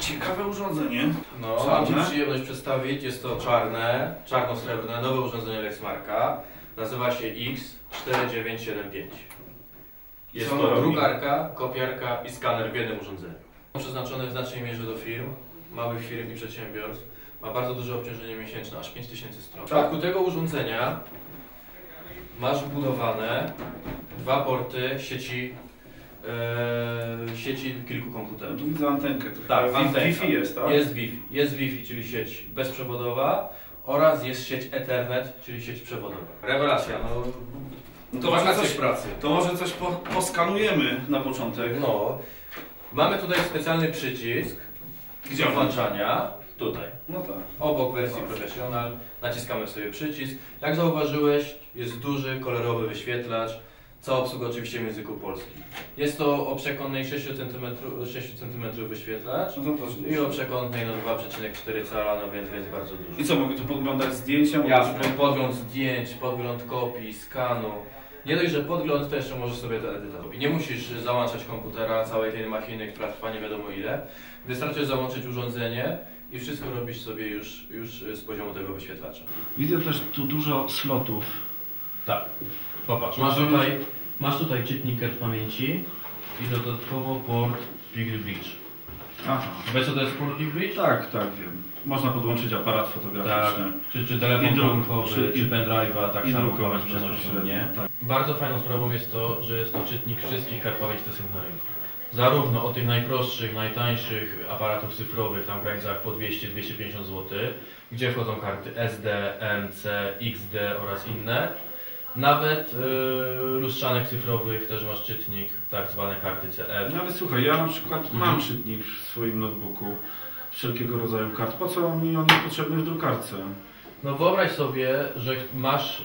Ciekawe urządzenie. No, mam Ci przyjemność przedstawić, jest to czarne, czarno-srebrne, nowe urządzenie Lexmarka. Nazywa się X4975. Jest Co to robi? drukarka, kopiarka i skaner w jednym urządzeniu. Przeznaczony w znacznej mierze do firm, małych firm i przedsiębiorstw. Ma bardzo duże obciążenie miesięczne, aż 5000 stron. W przypadku tego urządzenia masz wbudowane dwa porty sieci, sieci kilku komputerów. Tu widzę antenkę. Tu Tak, antenka. Wi-Fi jest, tak? Jest Wi-Fi, jest Wi-Fi, czyli sieć bezprzewodowa oraz jest sieć Ethernet, czyli sieć przewodowa. Rewelacja, no No to to może coś, pracy. to może coś po, poskanujemy na początek. No, mamy tutaj specjalny przycisk Gdzie włączania, tutaj, No tak. obok wersji Professional, naciskamy sobie przycisk. Jak zauważyłeś, jest duży, kolorowy wyświetlacz, cała obsługa oczywiście w języku polskim. Jest to o przekątnej 6 cm, 6 cm wyświetlacz. No to też I o przekątnej no 2,4 cala, no więc, więc bardzo dużo. I co, mogę tu podglądać zdjęcia? Mogę tu- podgląd zdjęć, podgląd kopii, skanu. Nie dość, że podgląd to jeszcze możesz sobie to edytować. I nie musisz załączać komputera, całej tej machiny, która trwa nie wiadomo ile. Wystarczy załączyć urządzenie i wszystko robisz sobie już, już z poziomu tego wyświetlacza. Widzę też tu dużo slotów. Tak. Popatrz, masz tutaj, masz tutaj czytnik kart pamięci i dodatkowo port Piggy Bridge. Aha. Wiesz co to jest port Piggy Bridge? Tak, tak, wiem. Można podłączyć aparat Tak, fotograficzny. czy, czy telefon komórkowy, czy- czy pendrive'a, tak samo drukować bezpośrednio, nie? tak. Bardzo fajną sprawą jest to, że jest to czytnik wszystkich kart pamięci dostępnych na rynku. Zarówno od tych najprostszych, najtańszych aparatów cyfrowych, tam w granicach po 200-250 zł, gdzie wchodzą karty SD, MC, XD oraz inne. Nawet yy, lustrzanek cyfrowych też masz czytnik, tak zwane karty CF. No ale słuchaj, ja na przykład Mhm. mam czytnik w swoim notebooku wszelkiego rodzaju kart. Po co mi on jest potrzebny w drukarce? No wyobraź sobie, że masz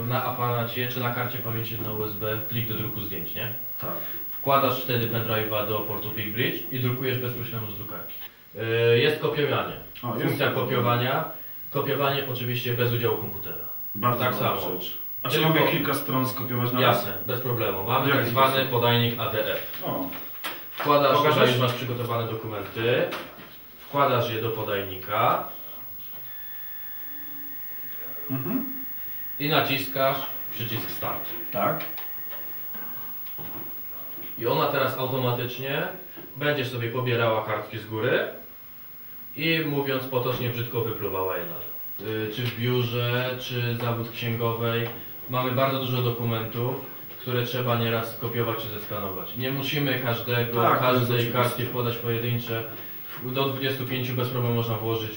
yy, na aparacie czy na karcie pamięci na USB plik do druku zdjęć, nie? Tak. Wkładasz wtedy pendrive'a do portu PickBridge i drukujesz bezpośrednio z drukarki. Yy, Jest kopiowanie. O, jest Funkcja to. kopiowania. Kopiowanie oczywiście bez udziału komputera. Bardzo Tak samo. rzecz. A czy mogę kilka stron skopiować na raz? Jasne, bez problemu. Mamy tak zwany podajnik ADF. O, Wkładasz, Pokażesz? już masz przygotowane dokumenty, wkładasz je do podajnika mhm. i naciskasz przycisk Start. tak. I ona teraz automatycznie będzie sobie pobierała kartki z góry i mówiąc potocznie brzydko wypluwała je na dół. Y, Czy w biurze, czy zawód księgowej mamy bardzo dużo dokumentów, które trzeba nieraz skopiować czy zeskanować. Nie musimy każdego, Tak, każdej kartki wkładać pojedyncze. Do 25 bez problemu można włożyć.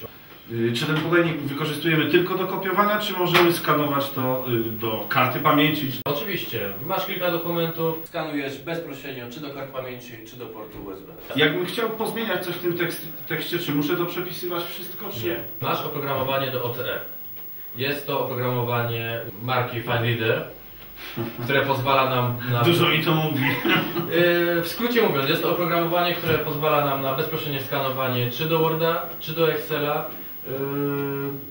Y, Czy ten podajnik wykorzystujemy tylko do kopiowania, czy możemy skanować to y, do karty pamięci? Czy... Oczywiście, masz kilka dokumentów, skanujesz bezpośrednio czy do kart pamięci, czy do portu USB. Jakbym chciał pozmieniać coś w tym tekst, tekście, czy muszę to przepisywać wszystko, czy... Nie. Masz oprogramowanie do OCE. Jest to oprogramowanie marki FineReader, które pozwala nam na... Dużo mi to mówi. Yy, W skrócie mówiąc, jest to oprogramowanie, które pozwala nam na bezpośrednie skanowanie czy do Worda, czy do Excela, yy,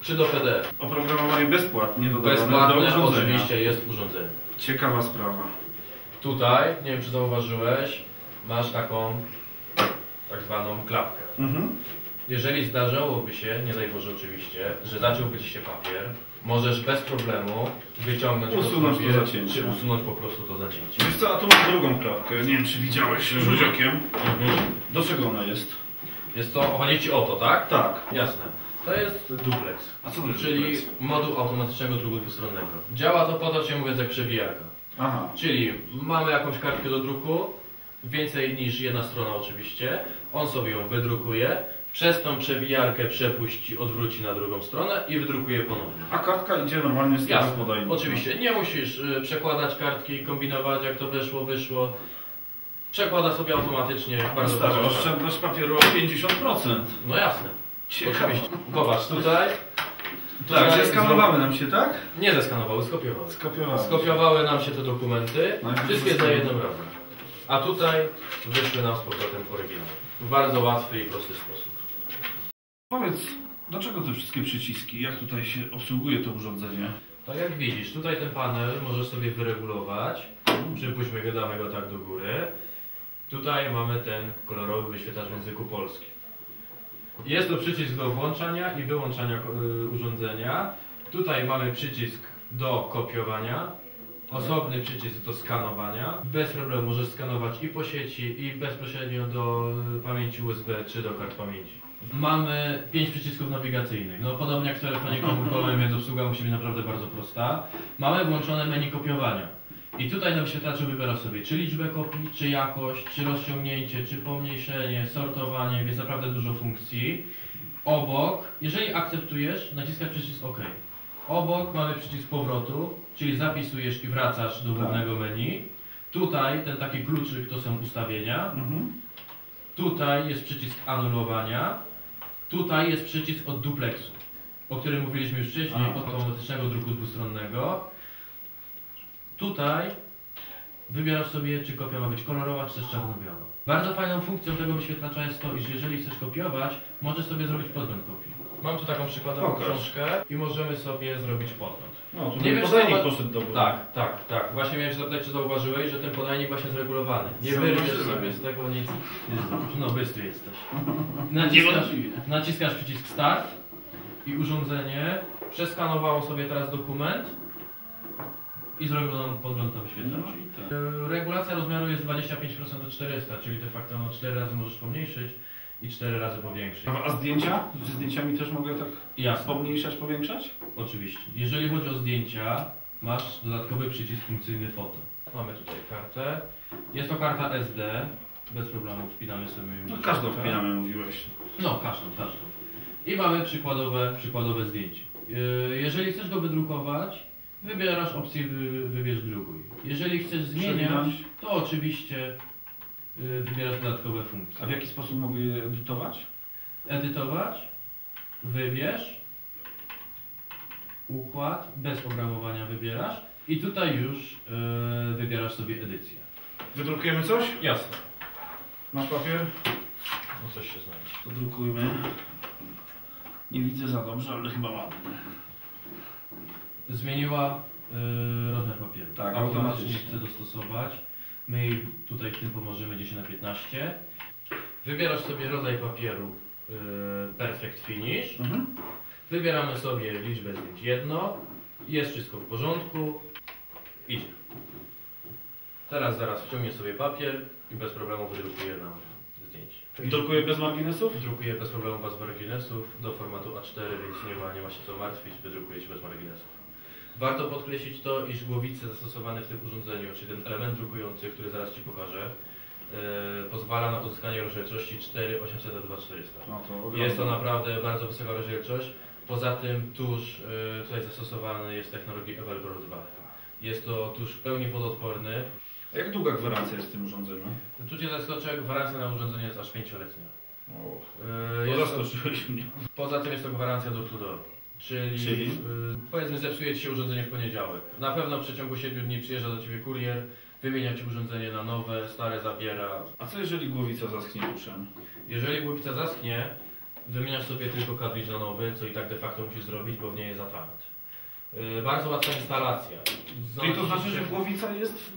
czy do PDF. Oprogramowanie bezpłatnie dodawane do Bezpłatne urządzenia. oczywiście jest urządzenie. Ciekawa sprawa. Tutaj, nie wiem czy zauważyłeś, masz taką tak zwaną klapkę. Mhm. Jeżeli zdarzałoby się, nie daj Boże oczywiście, że zaciąłby Ci się papier, możesz bez problemu wyciągnąć Usunąć to sobie, zacięcie. czy usunąć po prostu to zacięcie. Wiesz co, a tu mam drugą klapkę. Nie wiem, czy widziałeś rzut okiem. Mhm. Do czego ona jest? Jest to, chodzi Ci o to, tak? Tak. Jasne. To jest duplex, A co to jest czyli duplex? moduł automatycznego druku dwustronnego. Działa to potocznie mówiąc jak przewijarka. Aha. Czyli mamy jakąś kartkę do druku, więcej niż jedna strona oczywiście, on sobie ją wydrukuje, przez tą przewijarkę przepuści, odwróci na drugą stronę i wydrukuje ponownie. A kartka idzie normalnie z tego podajnika. oczywiście. Nie musisz y, przekładać kartki, kombinować jak to wyszło, wyszło. Przekłada sobie automatycznie. Bardzo prosto. oszczędność papieru o 50%. No jasne. Ciekawe. Oczywiście. Popatrz, tutaj. Tak, tutaj zeskanowały nam się, tak? Nie zeskanowały, skopiowały. Skopiowały. Skopiowały nam się te dokumenty, i wszystkie za jednym razem. A tutaj wyszły nam z powrotem oryginał. W bardzo łatwy i prosty sposób. Powiedz, do czego te wszystkie przyciski? Jak tutaj się obsługuje to urządzenie? Tak jak widzisz, tutaj ten panel możesz sobie wyregulować. Przypuśćmy go, go tak do góry. Tutaj mamy ten kolorowy wyświetlacz w języku polskim. Jest to przycisk do włączania i wyłączania y, urządzenia. Tutaj mamy przycisk do kopiowania, osobny przycisk do skanowania. Bez problemu możesz skanować i po sieci, i bezpośrednio do y, pamięci USB czy do kart pamięci. Mamy pięć przycisków nawigacyjnych. No podobnie jak w telefonie komórkowym, więc obsługa musi być naprawdę bardzo prosta. Mamy włączone menu kopiowania. I tutaj na wyświetlaczu wybierasz sobie czy liczbę kopii, czy jakość, czy rozciągnięcie, czy pomniejszenie, sortowanie, więc naprawdę dużo funkcji. Obok, jeżeli akceptujesz, naciskasz przycisk OK. Obok mamy przycisk powrotu, czyli zapisujesz i wracasz do głównego menu. Tutaj ten taki kluczyk to są ustawienia. Mhm. Tutaj jest przycisk anulowania. Tutaj jest przycisk od duplexu, o którym mówiliśmy już wcześniej, A, od automatycznego druku dwustronnego. Tutaj wybierasz sobie, czy kopia ma być kolorowa, czy też czarno-biała. Bardzo fajną funkcją tego wyświetlacza jest to, iż jeżeli chcesz kopiować, możesz sobie zrobić podgląd kopii. Mam tu taką przykładową Pokaż. książkę i możemy sobie zrobić podgląd. No, tu Nie wiesz, podajnik co- poszedł do góry. Tak, tak, tak. Właśnie miałem się zapytać, czy zauważyłeś, że ten podajnik właśnie jest regulowany. Nie wyrwiesz sobie z tego nic. No, bystry jesteś. Naciskasz, naciskasz przycisk start i urządzenie przeskanowało sobie teraz dokument i zrobiło nam podgląd na wyświetlacz. No tak. Regulacja rozmiaru jest 25% do 400, czyli de facto no 4 razy możesz pomniejszyć i 4 razy powiększyć. A zdjęcia? Ze zdjęciami też mogę tak Jasne. pomniejszać, powiększać? Oczywiście. Jeżeli chodzi o zdjęcia, masz dodatkowy przycisk funkcyjny foto. Mamy tutaj kartę. Jest to karta SD. Bez problemu wpinamy sobie ją. No każdą wpinamy, mówiłeś. No, każdą, każdą. I mamy przykładowe, przykładowe zdjęcie. Yy, Jeżeli chcesz go wydrukować, wybierasz opcję wy, wybierz drukuj. Jeżeli chcesz zmieniać, to oczywiście wybierasz dodatkowe funkcje. A w jaki sposób mogę je edytować? Edytować, wybierz, układ, bez obramowania wybierasz i tutaj już yy, wybierasz sobie edycję. Wydrukujemy coś? Jasne. Masz papier? No coś się znajdzie. To drukujmy. Nie widzę za dobrze, ale chyba ładnie. Zmieniła yy, rozmiar papieru. Tak, automatycznie automatycznie. chce dostosować. My jej tutaj w tym pomożemy 10 na 15. Wybierasz sobie rodzaj papieru yy, Perfect Finish. Mhm. Wybieramy sobie liczbę zdjęć jedno. Jest wszystko w porządku. Idzie. Teraz zaraz wciągnie sobie papier i bez problemu wydrukuje nam zdjęcie. Drukuję bez marginesów? Drukuję bez problemu bez marginesów do formatu A4, więc nie ma, nie ma się co martwić, wydrukuje się bez marginesów. Warto podkreślić to, iż głowice zastosowane w tym urządzeniu, czyli ten element drukujący, który zaraz Ci pokażę, e, pozwala na uzyskanie rozdzielczości 4800 na 2400. No to. Jest to naprawdę bardzo wysoka rozdzielczość. Poza tym tusz e, tutaj zastosowany jest technologii Everpro 2. Jest to tusz w pełni wodoodporny. A jak długa gwarancja jest w tym urządzeniu? Tu Cię zaskoczę, gwarancja na urządzenie jest aż 5-letnia. O, E, jest to-. Poza tym jest to gwarancja do to door. Czyli, Czyli? y, powiedzmy zepsuje Ci się urządzenie w poniedziałek. Na pewno w przeciągu 7 dni przyjeżdża do Ciebie kurier, wymienia Ci urządzenie na nowe, stare zabiera. A co jeżeli głowica zaschnie tuszem? Jeżeli głowica zaschnie, wymieniasz sobie tylko kadridż na nowy, co i tak de facto musisz zrobić, bo w niej jest atrament. Y, bardzo łatwa instalacja. Czyli to znaczy, że głowica jest w,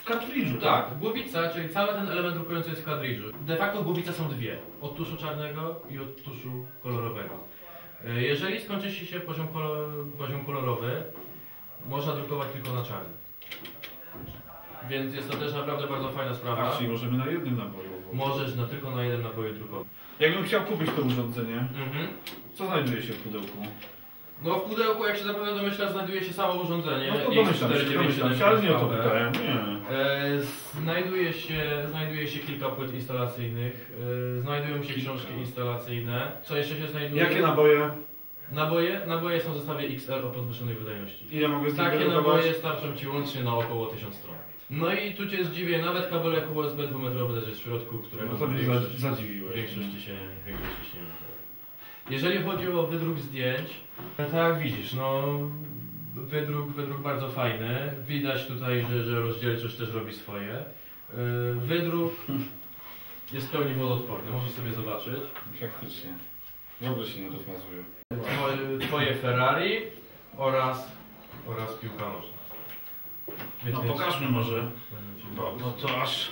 w kartridżu, tak? Tak, głowica, czyli cały ten element drukujący jest w kadridżu. De facto głowice są dwie. Od tuszu czarnego i od tuszu kolorowego. E, Jeżeli skończy się poziom, kolor, poziom kolorowy, można drukować tylko na czarnym. Więc jest to też naprawdę bardzo fajna sprawa. A, czyli możemy na jednym naboju. Możesz na, tylko na jeden naboju drukować. Jakbym chciał kupić to urządzenie, Mhm. co znajduje się w pudełku? No w pudełku, jak się zapewne domyślasz, znajduje się samo urządzenie. No to domyślam się, domyślam się, ale nie o to pytałem, nie. E, Znajduje się, znajduje się kilka płyt instalacyjnych, e, znajdują się Kilka. książki instalacyjne. Co jeszcze się znajduje? Jakie naboje? Naboje? Naboje są w zestawie XL o podwyższonej wydajności. Ile mogę z nich Takie naboje starczą Ci łącznie na około 1000 stron. No i tu Cię zdziwię, nawet kabelek USB dwumetrowy też jest w środku, którego No to mnie za- zadziwiłeś. w większości się, w większości się nie wydaje. Jeżeli chodzi o wydruk zdjęć, no tak jak widzisz, no wydruk, wydruk bardzo fajny. Widać tutaj, że, że rozdzielczość też robi swoje. Yy, Wydruk jest w pełni wodoodporny, możesz sobie zobaczyć. Faktycznie. W ogóle się nie rozmazuje. Twoje, twoje Ferrari oraz, oraz piłka nożna. Więc- No więc- pokażmy może. Bo- No to aż...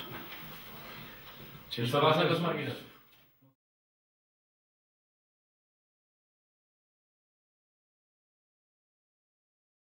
Co ważnego z marginesu.